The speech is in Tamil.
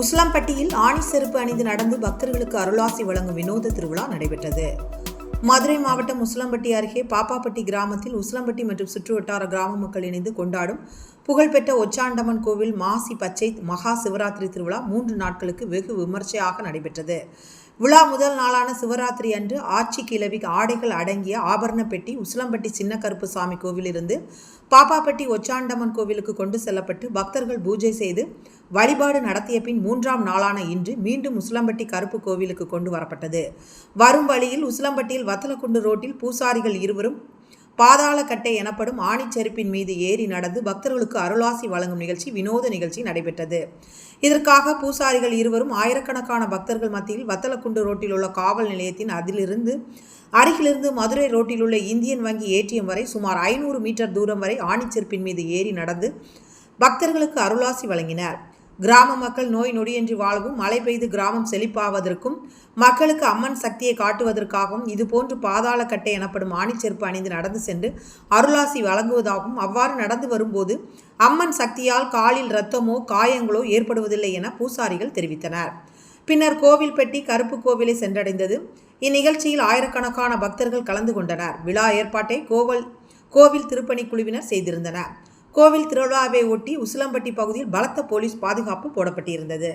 உஸ்லாம்பட்டியில் ஆணி செருப்பு அணிந்து நடந்து பக்தர்களுக்கு அருளாசி வழங்கும் வினோத திருவிழா நடைபெற்றது. மதுரை மாவட்டம் உஸ்லம்பட்டி அருகே பாப்பாப்பட்டி கிராமத்தில் உஸ்லம்பட்டி மற்றும் சுற்றுவட்டார கிராம மக்கள் இணைந்து கொண்டாடும் புகழ்பெற்ற ஒச்சாண்டம்மன் கோவில் மாசி பச்சை மகா சிவராத்திரி திருவிழா மூன்று நாட்களுக்கு வெகு விமர்சையாக நடைபெற்றது. விழா முதல் நாளான சிவராத்திரி அன்று ஆட்சி கிழவி ஆடைகள் அடங்கிய ஆபரண பெட்டி உசிலம்பட்டி சின்ன கருப்பு சாமி கோவிலிருந்து பாப்பாப்பட்டி ஒச்சாண்டம்மன் கோவிலுக்கு கொண்டு செல்லப்பட்டு பக்தர்கள் பூஜை செய்து வழிபாடு நடத்திய பின் மூன்றாம் நாளான இன்று மீண்டும் உசிலம்பட்டி கருப்பு கோவிலுக்கு கொண்டு வரப்பட்டது. வரும் வழியில் உசிலம்பட்டியில் வத்தலக்குண்டு ரோட்டில் பூசாரிகள் இருவரும் பாதாளக்கட்டை எனப்படும் ஆணிச்செருப்பின் மீது ஏறி நடந்து பக்தர்களுக்கு அருளாசி வழங்கும் நிகழ்ச்சி வினோத நிகழ்ச்சி நடைபெற்றது. இதற்காக பூசாரிகள் இருவரும் ஆயிரக்கணக்கான பக்தர்கள் மத்தியில் வத்தலக்குண்டு ரோட்டில் உள்ள காவல் நிலையத்தின் அதிலிருந்து அருகிலிருந்து மதுரை ரோட்டில் உள்ள இந்தியன் வங்கி ஏடிஎம் வரை சுமார் ஐநூறு மீட்டர் தூரம் வரை ஆணிச்செருப்பின் மீது ஏறி நடந்து பக்தர்களுக்கு அருளாசி வழங்கினர். கிராம மக்கள் நோய் நொடியின்றி வாழவும் மழை பெய்து கிராமம் செழிப்பாவதற்கும் மக்களுக்கு அம்மன் சக்தியை காட்டுவதற்காகவும் இதுபோன்று பாதாள கட்டை எனப்படும் ஆணிச்செருப்பு அணிந்து நடந்து சென்று அருளாசி வழங்குவதாகவும் அவ்வாறு நடந்து வரும்போது அம்மன் சக்தியால் காலில் இரத்தமோ காயங்களோ ஏற்படுவதில்லை என பூசாரிகள் தெரிவித்தனர். பின்னர் கோவில் பெட்டி கருப்பு கோவிலை சென்றடைந்தது. இந்நிகழ்ச்சியில் ஆயிரக்கணக்கான பக்தர்கள் கலந்து கொண்டனர். விழா ஏற்பாட்டை கோவில் கோவில் திருப்பணி குழுவினர் செய்திருந்தனர். கோவில் திருவிழாவை ஒட்டி உசிலம்பட்டி பகுதியில் பலத்த போலீஸ் பாதுகாப்பு போடப்பட்டிருந்தது.